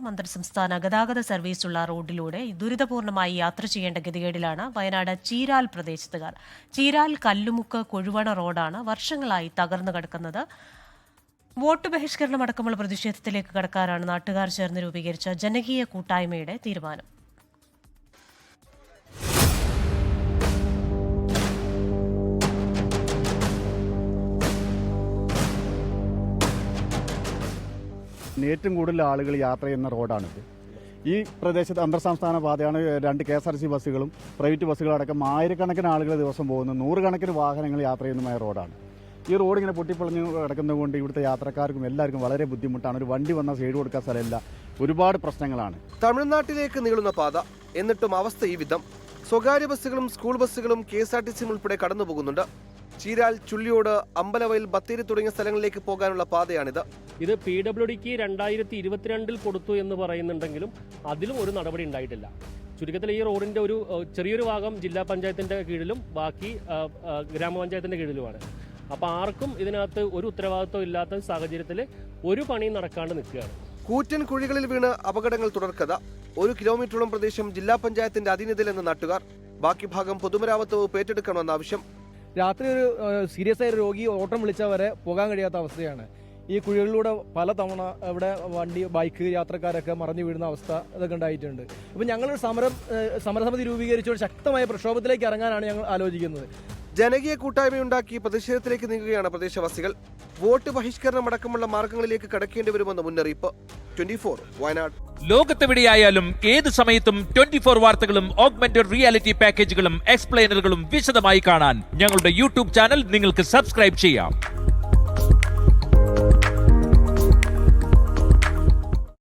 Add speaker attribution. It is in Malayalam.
Speaker 1: മന്ത്രി സംസ്ഥാന ഗതാഗത സർവീസുള്ള റോഡിലൂടെ ദുരിതപൂർണമായി യാത്ര ചെയ്യേണ്ട ഗതികേടിലാണ് വയനാട് ചീരാൽ പ്രദേശത്തുകാർ. ചീരാൽ കല്ലുമുക്ക് കൊഴുവണ റോഡാണ് വർഷങ്ങളായി തകർന്നു കിടക്കുന്നത്. വോട്ട് ബഹിഷ്കരണം അടക്കമുള്ള പ്രതിഷേധത്തിലേക്ക് കടക്കാനാണ് നാട്ടുകാർ ചേർന്ന് രൂപീകരിച്ച ജനകീയ കൂട്ടായ്മയുടെ തീരുമാനം.
Speaker 2: ഏറ്റവും കൂടുതൽ ആളുകൾ യാത്ര ചെയ്യുന്ന റോഡാണിത്. ഈ പ്രദേശത്ത് അന്തർ സംസ്ഥാന പാതയാണ് രണ്ട് കെ എസ് ആർ സി ബസ്സുകളും പ്രൈവറ്റ് ബസ്സുകളടക്കം ആയിരക്കണക്കിന് ആളുകൾ ദിവസം പോകുന്നു. നൂറുകണക്കിന് വാഹനങ്ങൾ യാത്ര ചെയ്യുന്നതുമായ റോഡാണ്. ഈ റോഡ് ഇങ്ങനെ പൊട്ടിപ്പൊളിഞ്ഞ് കിടക്കുന്നതുകൊണ്ട് ഇവിടുത്തെ യാത്രക്കാർക്കും എല്ലാവർക്കും വളരെ ബുദ്ധിമുട്ടാണ്. ഒരു വണ്ടി വന്നാൽ സൈഡ് കൊടുക്കാൻ സ്ഥലമില്ല. ഒരുപാട് പ്രശ്നങ്ങളാണ്.
Speaker 3: തമിഴ്നാട്ടിലേക്ക് നീളുന്ന പാത എന്നിട്ടും അവസ്ഥ ഈ വിധം. സ്വകാര്യ ബസ്സുകളും സ്കൂൾ ബസ്സുകളും കെ എസ് ആർ ടി സിയും ഉൾപ്പെടെ കടന്നുപോകുന്നുണ്ട്. ചീരാൽ ചുള്ളിയോട് അമ്പലവയൽ ബത്തേരി തുടങ്ങിയ സ്ഥലങ്ങളിലേക്ക് പോകാനുള്ള പാതയാണിത്.
Speaker 4: ഇത് പി ഡബ്ല്യു ഡിക്ക് രണ്ടായിരത്തി ഇരുപത്തിരണ്ടിൽ കൊടുത്തു എന്ന് പറയുന്നുണ്ടെങ്കിലും അതിലും ഒരു നടപടി ഉണ്ടായിട്ടില്ല. ചുരുക്കത്തിൽ ഈ റോഡിന്റെ ഒരു ചെറിയൊരു ഭാഗം ജില്ലാ പഞ്ചായത്തിന്റെ കീഴിലും ബാക്കി ഗ്രാമപഞ്ചായത്തിന്റെ കീഴിലുമാണ്. അപ്പോൾ ആർക്കും ഇതിനകത്ത് ഒരു ഉത്തരവാദിത്വം ഇല്ലാത്ത സാഹചര്യത്തിൽ ഒരു പണി നടക്കാണ്ട് നിൽക്കുകയാണ്.
Speaker 3: കൂറ്റൻ കുഴികളിൽ വീണ് അപകടങ്ങൾ തുടർക്കത ഒരു കിലോമീറ്ററോളം പ്രദേശം ജില്ലാ പഞ്ചായത്തിന്റെ അധീനതയിലെന്ന നാട്ടുകാർ. ബാക്കി ഭാഗം പൊതുമരാമത്ത് വകുപ്പ് ഏറ്റെടുക്കണമെന്ന ആവശ്യം
Speaker 5: രാത്രി ഒരു സീരിയസ് ആയ രോഗി ഓട്ടം വിളിച്ചാൽ വരെ പോകാൻ കഴിയാത്ത അവസ്ഥയാണ്. ഈ കുഴികളിലൂടെ പല തവണ ഇവിടെ വണ്ടി ബൈക്ക് യാത്രക്കാരൊക്കെ മറഞ്ഞു വീഴുന്ന അവസ്ഥ ഇതൊക്കെ ഉണ്ടായിട്ടുണ്ട്. അപ്പം ഞങ്ങളൊരു സമരം സമരസമിതി രൂപീകരിച്ചുകൊണ്ട് ശക്തമായ പ്രക്ഷോഭത്തിലേക്ക് ഇറങ്ങാനാണ് ഞങ്ങൾ ആലോചിക്കുന്നത്.
Speaker 3: ജനകീയ കൂട്ടായ്മയുണ്ടാക്കി പ്രതിഷേധത്തിലേക്ക് നീങ്ങുകയാണ് പ്രദേശവാസികൾ. വോട്ട് ബഹിഷ്കരണം അടക്കമുള്ള മാർഗങ്ങളിലേക്ക് കടക്കേണ്ടി വരുമെന്ന മുന്നറിയിപ്പ് ട്വന്റി വയനാട്.
Speaker 6: ലോകത്തെവിടെയായാലും ഏത് സമയത്തും ട്വന്റി ഫോർ വാർത്തകളും ഓഗ്മെന്റഡ് റിയാലിറ്റി പാക്കേജുകളും എക്സ്പ്ലെയിനറുകളും വിശദമായി കാണാൻ ഞങ്ങളുടെ യൂട്യൂബ് ചാനൽ നിങ്ങൾക്ക് സബ്സ്ക്രൈബ് ചെയ്യാം.